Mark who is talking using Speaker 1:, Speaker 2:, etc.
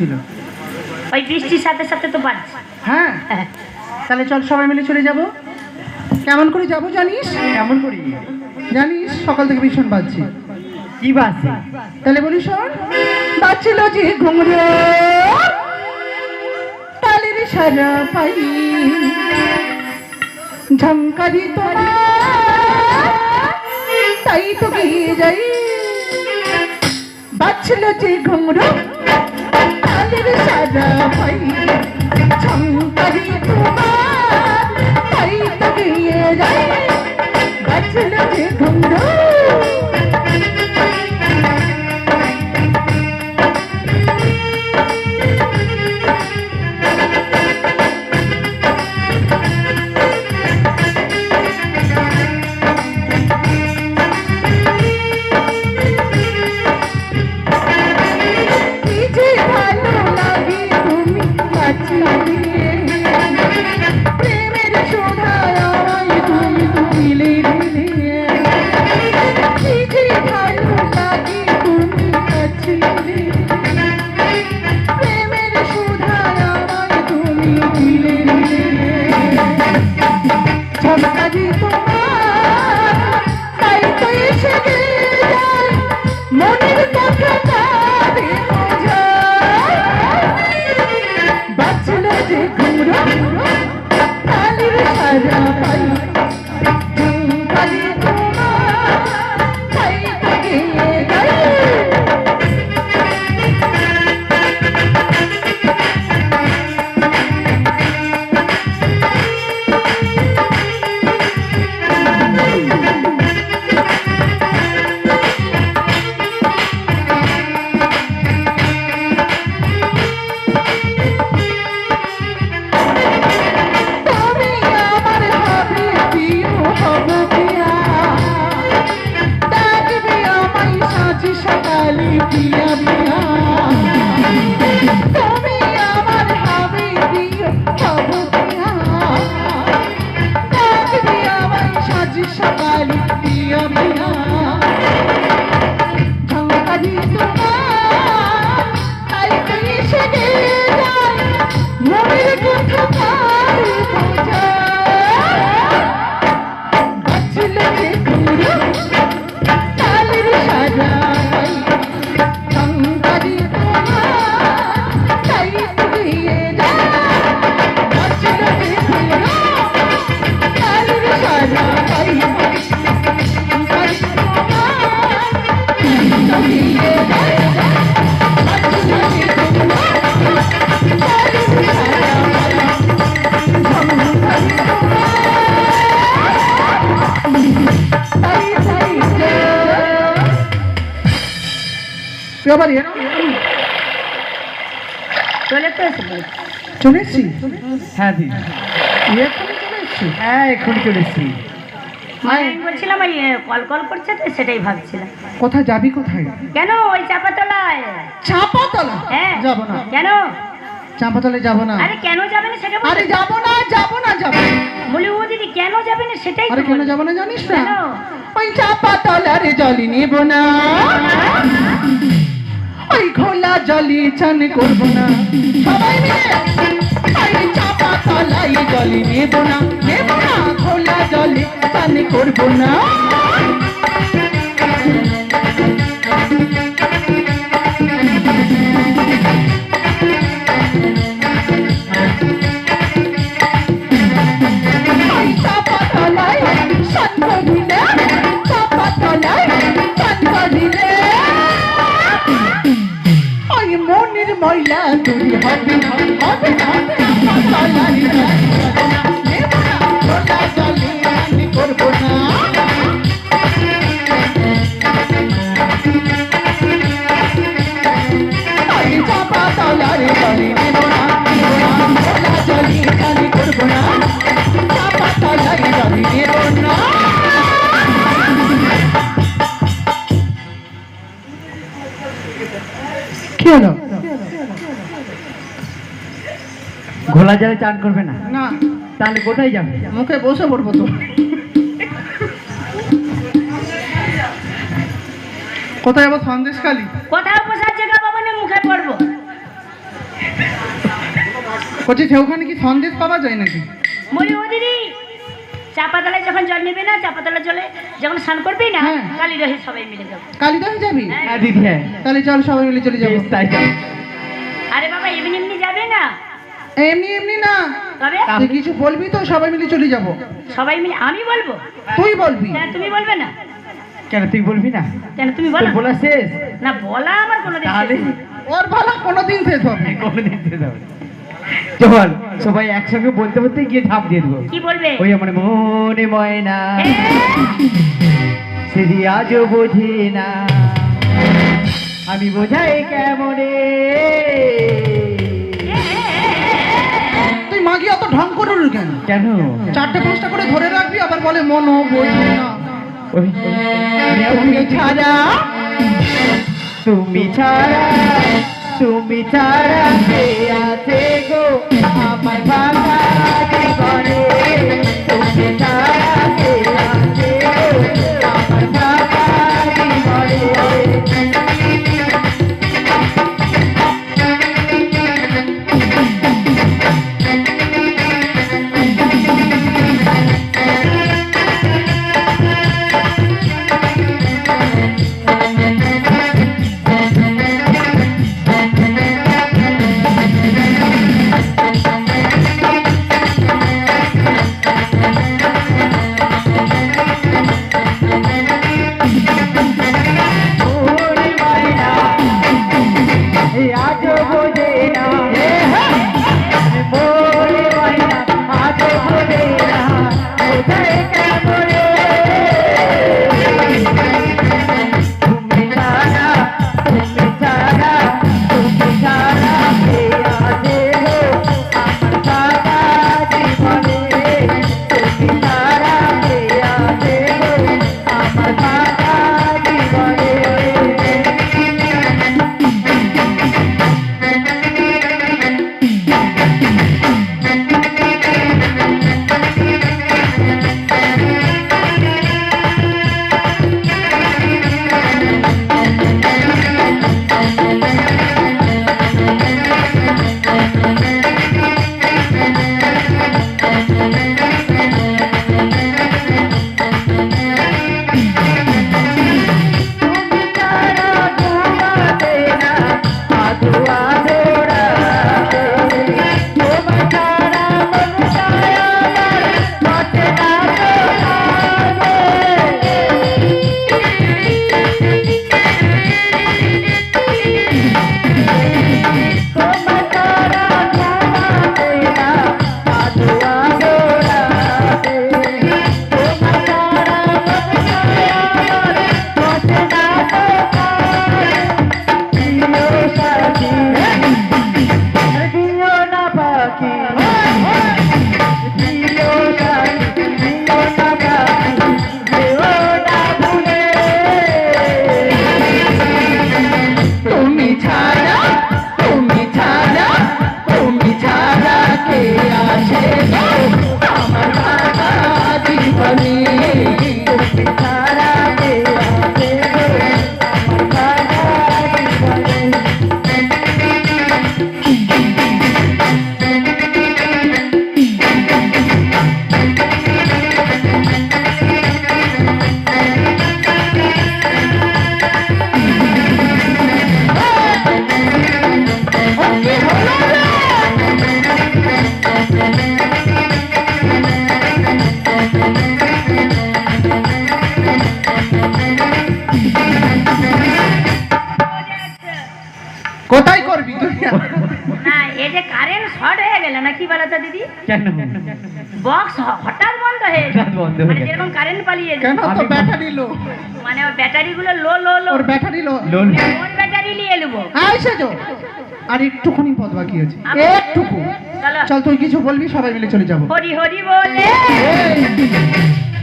Speaker 1: ছিল।
Speaker 2: ওই বৃষ্টির সাথে সাথে তো বাড়ছে
Speaker 1: হ্যাঁ। তাহলে চল সবাই মিলে চলে যাব। কেমন করে যাব জানিস?
Speaker 3: কেমন করি?
Speaker 1: জানিস সকাল থেকে ভীষণ বাজছে।
Speaker 3: কি বাসে
Speaker 1: তাহলে বলি শোন বাজছিল যে ঘুমরে। তালের সারা পাই ঝঙ্কারি তোমার তাই তো গিয়ে যাই। বাজছিল যে ঘুমরো। তালের সারা ভাই ঝঙ্কারি তোমার তাই তো গিয়ে যাই বাজছিল যে ঘুমরো আবার এরম
Speaker 2: চলে তো
Speaker 1: চলে এসছি?
Speaker 3: হ্যাঁ দিদি।
Speaker 1: এখানে চলে এসছি
Speaker 3: হ্যাঁ এক্ষুনি চলে এসছি।
Speaker 2: আমি বলছিলাম ওই কল কল করছে তো সেটাই ভাবছিলাম।
Speaker 1: কোথায় যাবি কোথায়?
Speaker 2: কেন? ওই চাপাতলায়।
Speaker 1: চাপাতলা?
Speaker 2: হ্যাঁ।
Speaker 1: যাব না।
Speaker 2: কেন?
Speaker 1: চাপাতলে যাব না।
Speaker 2: আরে কেন যাবে না সেটা
Speaker 1: আরে। যাব না যাব না যাব।
Speaker 2: বলি ও দিদি কেন যাবে না সেটাই
Speaker 1: আরে কেন। যাব না জানিস না? ওই চাপাতলারে জলি নেব না। ওই ঘোলা জলি চান করব না। সবাই মিলে ওই চাপাতলাই জলি নেব না। নেব না ঘোলা জলি চান করব না। মনের ময়লা তুই হবে হবে করব না। কি হলো
Speaker 3: ঘোলা জলে চান করবে না?
Speaker 1: না।
Speaker 3: তাহলে কোথায় যাবে?
Speaker 1: মুখে বসে পড়ব তো। কোথায় যাব সন্দেশ খালি?
Speaker 2: কোথাও বসার জায়গা পাবো না মুখে পড়ব।
Speaker 1: বলছি সেওখানে কি সন্দেশ পাওয়া যায় নাকি?
Speaker 2: বলি ও দিদি চাপাতলায় যখন জল নেবে না চাপাতলা জলে যখন স্নান করবি না
Speaker 1: হ্যাঁ।
Speaker 2: কালী সবাই মিলে যাব।
Speaker 1: কালিদাস যাবি?
Speaker 2: হ্যাঁ।
Speaker 3: হ্যাঁ দিদি হ্যাঁ।
Speaker 1: তাহলে চল সবাই মিলে চলে যাব।
Speaker 3: তাই
Speaker 2: আরে বাবা এমনি এমনি যাবে না?
Speaker 1: এমনি এমনি না।
Speaker 2: তবে?
Speaker 1: তুই কিছু বলবি তো সবাই মিলে চলে যাব।
Speaker 2: সবাই মিলে আমি বলব?
Speaker 1: তুই বলবি।
Speaker 2: কেন তুমি বলবে না?
Speaker 3: কেন তুই বলবি না?
Speaker 2: কেন তুমি বলো?
Speaker 3: বলা শেষ।
Speaker 2: না বলা আমার কোনো দিন
Speaker 3: তাহলে
Speaker 1: ওর ভালো কোনোদিন শেষ হবে
Speaker 3: কোনোদিন শেষ হবে। চল সবাই একসঙ্গে বলতে বলতে গিয়ে ঝাঁপ দিয়ে দেবো।
Speaker 2: কি বলবে?
Speaker 3: ওই আমার মনে ময়না। সেদি আজও বোঝে না। আমি বোঝাই কেমনে?
Speaker 1: তুই মাগি অত ঢং করুন কেন?
Speaker 3: কেন?
Speaker 1: চারটে পাঁচটা করে ধরে রাখবি আবার বলে মন বোঝে না।
Speaker 3: তুমি ছাড়া তুমি ছাড়া তুমি ছাড়া কেন?
Speaker 2: বক্স হঠাৎ বন্ধ হয়ে
Speaker 3: বন্ধ হয়ে
Speaker 2: মানে যেরকম কারেন্ট পালিয়ে
Speaker 1: কেন? তো ব্যাটারি লো
Speaker 2: মানে ব্যাটারি গুলো লো লো লো
Speaker 1: ওর ব্যাটারি লো
Speaker 3: লো
Speaker 2: ওর ব্যাটারি নিয়ে নেব।
Speaker 1: আইসে যো আর একটুখানি পদ বাকি আছে। একটুকু। চল তুই কিছু বলবি সবাই মিলে চলে যাব।
Speaker 2: হরি হরি বলে।
Speaker 1: এই,